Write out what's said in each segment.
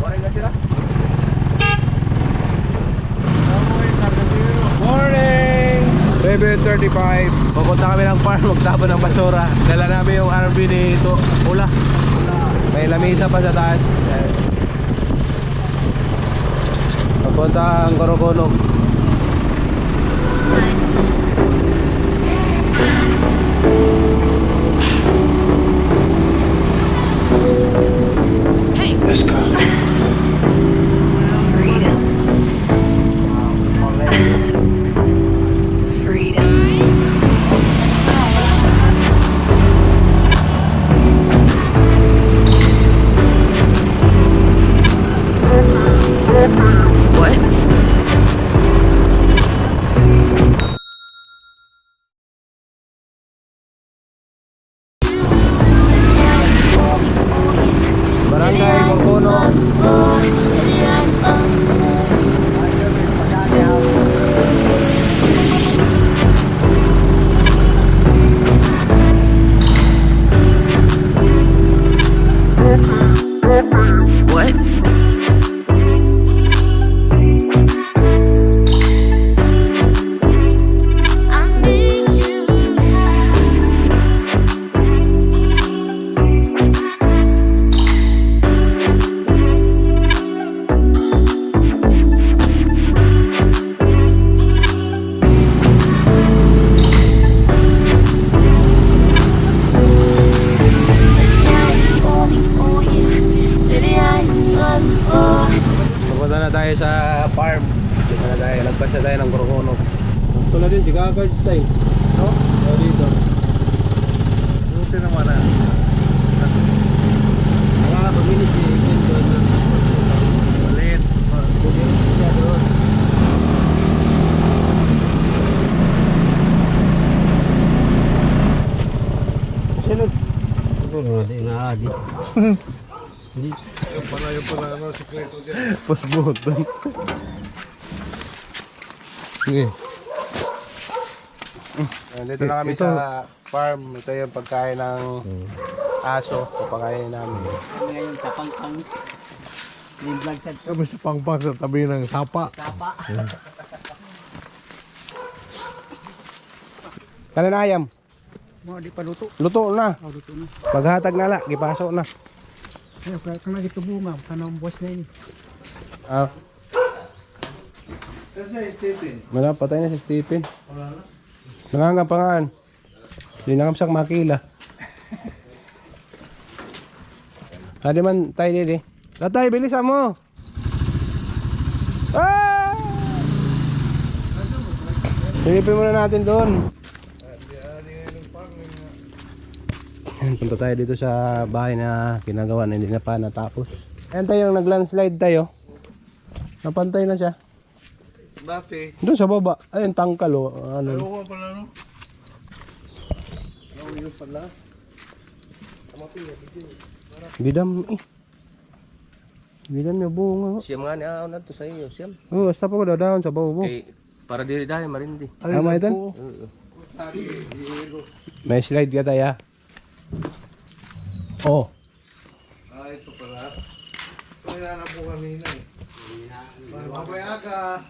Waring na sila. Morning! 7.35 Pupunta kami ng farm Magtapon ng basura Dala namin yung RV ni ito Ula May lamisa pa sa taas Ayan. Pupunta ang Gorogono Let's go. Barangay na tayo sa farm. Dito na tayo Lagpas na tayo ng Gorogono Ito na din si Gagards tayo. No? O dito. Buti naman ah. Wala ka pamili si Ken doon. Malit. Siya doon Sunod yung pala ano, sikreto dyan. Pasbot doon Sige Dito na kami Ito. sa farm. Ito yung pagkain ng aso. Papakain namin. ngayon sa pangpang yung vlog sa Kami sa pangpang sa tabi ng sapa. tapa. Kanan ayam Mo di pa luto. Luto na Oh, luto na. Paghatag na la Gipaso na Ay, kaya kung nagito bunga, kanang boss na yun. Ah. Wala, patay na si Stephen. Nangangapangaan. Hindi na kamsak makila. Hadi man tayo dito. Tatay, bilisan mo. Ah! Silipin muna natin doon. Ayan, Punta tayo dito sa bahay na ginagawa na hindi na pa natapos. Ayan tayo, nag-landslide tayo. Napantay na siya. Dati. Doon sa baba. Ayun, tangkal o. Ano. Ayaw ko pala no. Ayaw yun pala. Gidam eh. Gidam yung bunga. oh. Siyam nga niya na to sa iyo, siyam. Oh, basta pa ko dadahon sa bawbo. Kay para diri dahil marindi. Tama ito? Oo. May slide ka tayo. Oh. Ah, ito pala. Na po kanina eh. Mabayaga.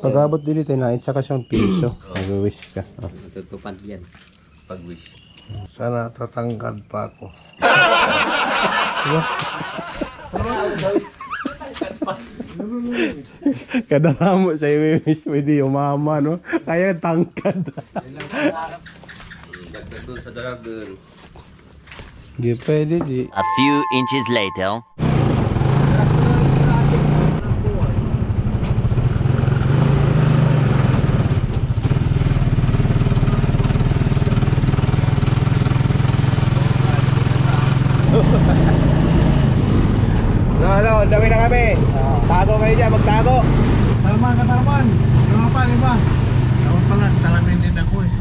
Pag-abot dili tayo na, tsaka siyang piso. Nag-wish ka. Oh. Tutupad yan. Pag wish. Sana tatangkad pa ako. Kada ramo sa wish, pwede umama, no? Kaya tangkad. Dagdag doon sa dragon. Di pwede, di. A few inches later. No, ano, dami na kami. Tago kayo dyan, magtago. Talman ka talman. Ano pa, lima? Pala, salamin din ako eh.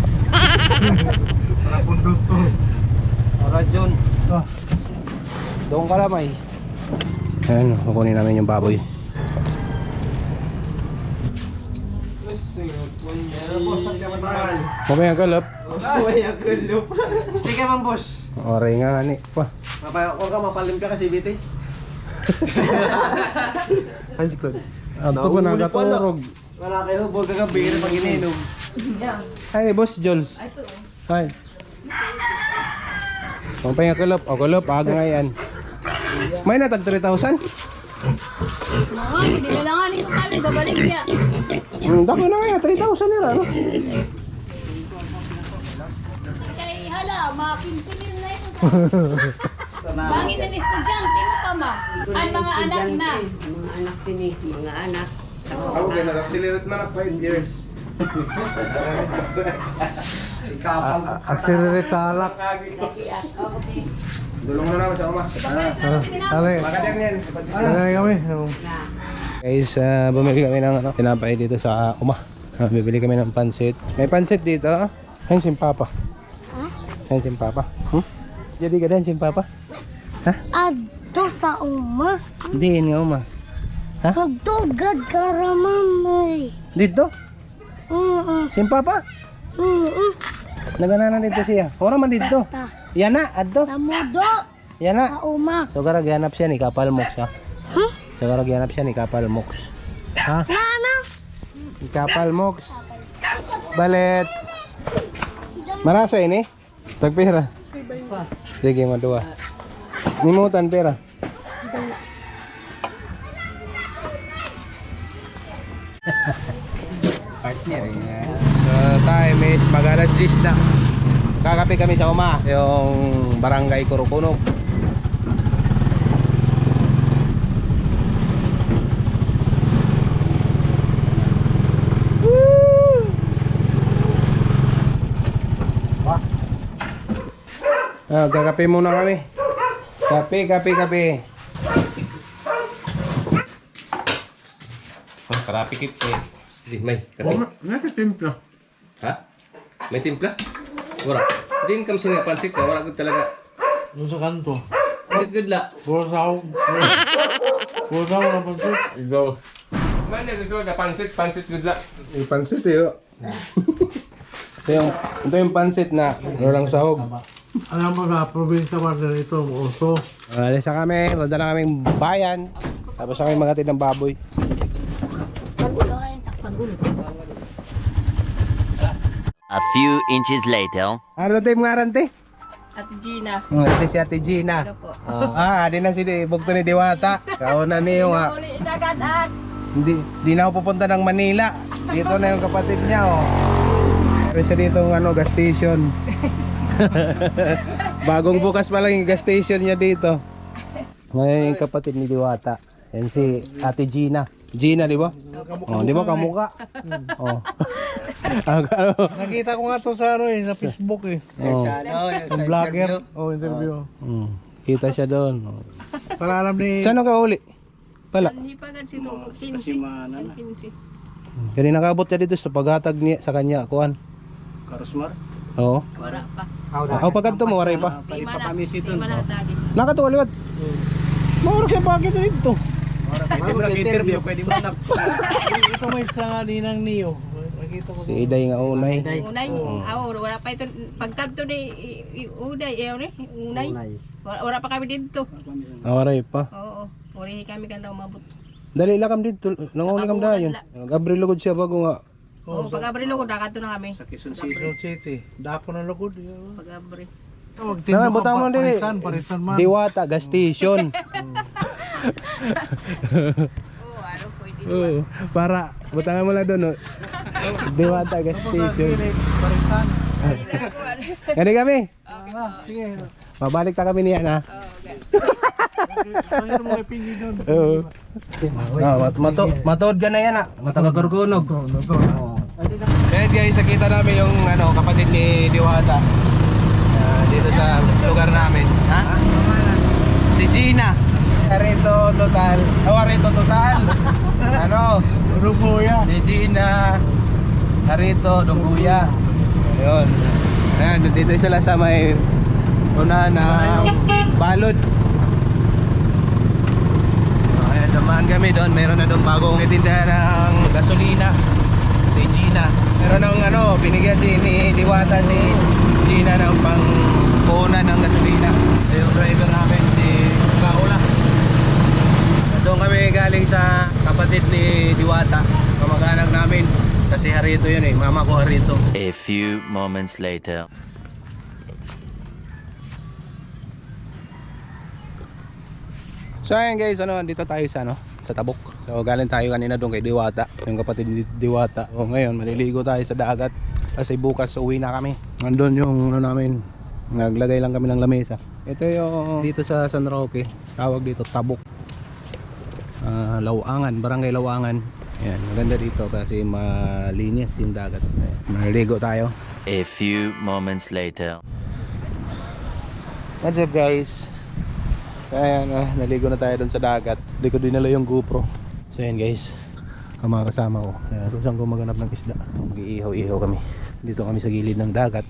Para konduktor. Ora, John. Ah. Doon ka lamay. Ayan, kukunin namin yung baboy. Mamaya kalap. Stay ka man boss. Oray nga ni pa. Mapa, huwag ka mapalim ka kasi biti. Pansikod. Ato ko nagaturog. Wala kayo, huwag kagabi rin pag ininom. Hi, Boss Jules. Hi. Ang pahinga kulop. O kulop, aga nga yan. May natag 3,000? Mga, hindi na lang ko kami, babalik niya. Hmm, dako na kaya, 3,000 nila, no? Kay hala, mga 15 mil na ito. Bangin na estudyante mo pa ma. Ang mga anak na. Mga anak din eh, mga anak. Ako kayo nag-accelerate man 5 years. Accelerate sa alak. Dulong na naman sa uma. Tari. Makadyak niyan. Tari kami. Guys, uh, bumili kami ng ano, tinapay dito sa uh, uma. Ah, bibili kami ng pansit. May pansit dito. ah. Ayun si Papa. Ayun si Papa. Hmm? Jadi ka din si Papa? Adto sa uma. Hindi, nga uma. Pagtugad karamamay. Dito? Oo. Si Papa? Oo. Nagana dito siya. Ora man dito. Yan na, adto. Namudo Yan na. sa uma. So gara gihanap siya ni Kapal Mox ha. Huh? So gara gihanap siya ni Kapal Mox. Ha? Nana. Ni Kapal Mox. Balet. Marasa ini? Tagpira. Sige, madua. Nimutan pera. Partner So, time is mag-alas 10 na. Kakape kami sa uma, yung barangay Kurukunog. Ah, kakape muna kami. Kape, kape, kape. Ah, karapikit eh. Sige, may. Kape. Nakatimpla. Ha? May timpla? Wala. Din kam sini pansit ka, wala gud talaga. Yung sa kanto. Pansit gud la. Puro sahog. Puro sahog na pansit. Go. Man na gud ka pansit, pansit gud la. Yung pansit eh. oh. ito yung, ito yung pansit na walang sahog. Alam mo sa probinsya pa rin ito, uso. Alis na kami, wala na kaming bayan. Tapos kami magatid ng baboy. A few inches later. Ano tayo mga arante? Ate Gina. Oh, ito si Ate Gina. Ano po? Oh, ah, di na si Bugto ni Diwata. Kauna niyo ah. Uli nagadak. Hindi, di na ako pupunta ng Manila. Dito na yung kapatid niya, oh. Meron siya dito ng ano, gas station. Bagong bukas pa lang yung gas station niya dito. Ngayon yung kapatid ni Diwata. Yan si Ate Gina. Gina, di ba? Oh, di ba kamuka? Oh. Ang ano? Nakita ko nga to sa ano eh, sa Facebook eh. Oh. Ang vlogger. Oh, interview. Mm. Kita siya doon. Oh. Para alam ni... Saan ka uli? Pala. Hipagan si Lugo. Kinsi. Kinsi. Kaya nakabot siya dito sa paghatag niya sa kanya, kuan. Karusmar? Oo. Wala pa. Oh, pagkanto mo, waray pa. Di man na. Di man na tagi. Nakatuwaliwat. Maurok siya bakit dito. Pwede mo nag-interview, pwede mo nag... Ito may isla nga ninang niyo. Si Iday nga unay. Unay. Aw, wala pa ito. Pagkanto ni Unay. Eh, ano eh? Unay. Wala, wala pa kami dito. Ah, waray pa. Oo. Urihi kami kanda umabot. Dali lang kam dito. Nanguli kam dayon. Gabriel lugod siya bago nga. Oo, pag abri lugod, nakato na kami. Sa Quezon City. Dako ng lugod. Pag abri. Tawag Na, mo ka parisan, parisan man. Diwata gas station. Oo, ano pwede. Oo. Para butangan mo lang doon. oh. Diwata gas station. Parisan. Gani kami. Ah, sige. Mabalik ta kami niya na. Pakita mo kay Pingy doon. Oo. Ah, mat mato matuod ka na yan ah. Matagagurgunog. Guys, guys, nakita namin yung ano, kapatid ni Diwata. Ah, dito sa lugar namin. Ha? Si Gina. Arito total. Oh, Arito total. ano? Rubuya. Si Gina. Arito, Dumbuya. Ayun. Ayan, dito sila sa may unahan ng balod. Ayan, dumaan kami doon. Meron na doon bagong itindahan ng gasolina. Si Gina. Meron ng ano, binigyan din ni Diwata si Gina ng pang ng gasolina. Yung driver namin, doon kami galing sa kapatid ni Diwata, kamag-anak namin. Kasi harito yun eh, mama ko harito. A few moments later. So ayan guys, ano, andito tayo sa ano, sa Tabok. So galing tayo kanina doon kay Diwata, yung kapatid ni Diwata. O ngayon, maliligo tayo sa dagat kasi bukas uwi na kami. Andun yung ano namin, naglagay lang kami ng lamesa. Ito yung dito sa San Roque, tawag dito Tabok. Ah, Lawangan, Barangay Lawangan. Ayan, maganda dito kasi malinis yung dagat. Ayan, maliligo tayo. A few moments later. What's up guys? Ayan, ah, naligo na tayo doon sa dagat. Hindi ko dinala yung GoPro. So ayan guys, ang mga kasama ko. Ayan, kung saan ko maganap ng isda. So mag-iihaw-ihaw kami. Dito kami sa gilid ng dagat.